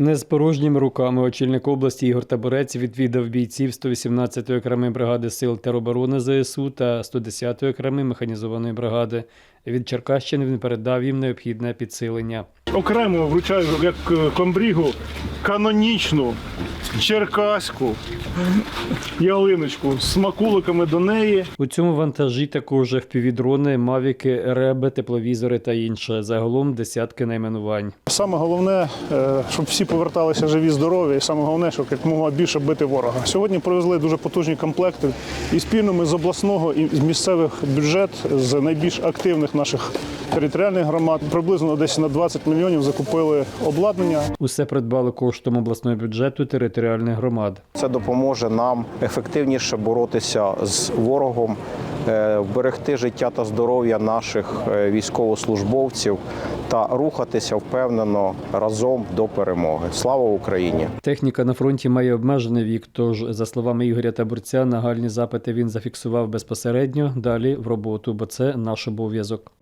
Не з порожніми руками очільник області Ігор Таборець відвідав бійців 118-ї окремої бригади сил тероборони ЗСУ та 110-ї окремої механізованої бригади. Від Черкащини він передав їм необхідне підсилення. Окремо вручаю як е, комбрігу канонічну черкаську ялиночку з смакуликами до неї. У цьому вантажі також впівдрони, мавіки, реби, тепловізори та інше. Загалом десятки найменувань. Саме головне, е, щоб всі поверталися живі, здорові, і саме головне, щоб якомога більше бити ворога. Сьогодні привезли дуже потужні комплекти, і спільно ми з обласного і з місцевих бюджет з найбільш активних наших територіальних громад приблизно десь на 20 мільйонів закупили обладнання. Усе придбали коштом обласного бюджету територіальних громад. Це допоможе нам ефективніше боротися з ворогом, е, вберегти життя та здоров'я наших е, військовослужбовців та рухатися впевнено разом до перемоги. Слава Україні! Техніка на фронті має обмежений вік, тож, за словами Ігоря Табурця, нагальні запити він зафіксував безпосередньо далі в роботу, бо це наш обов'язок.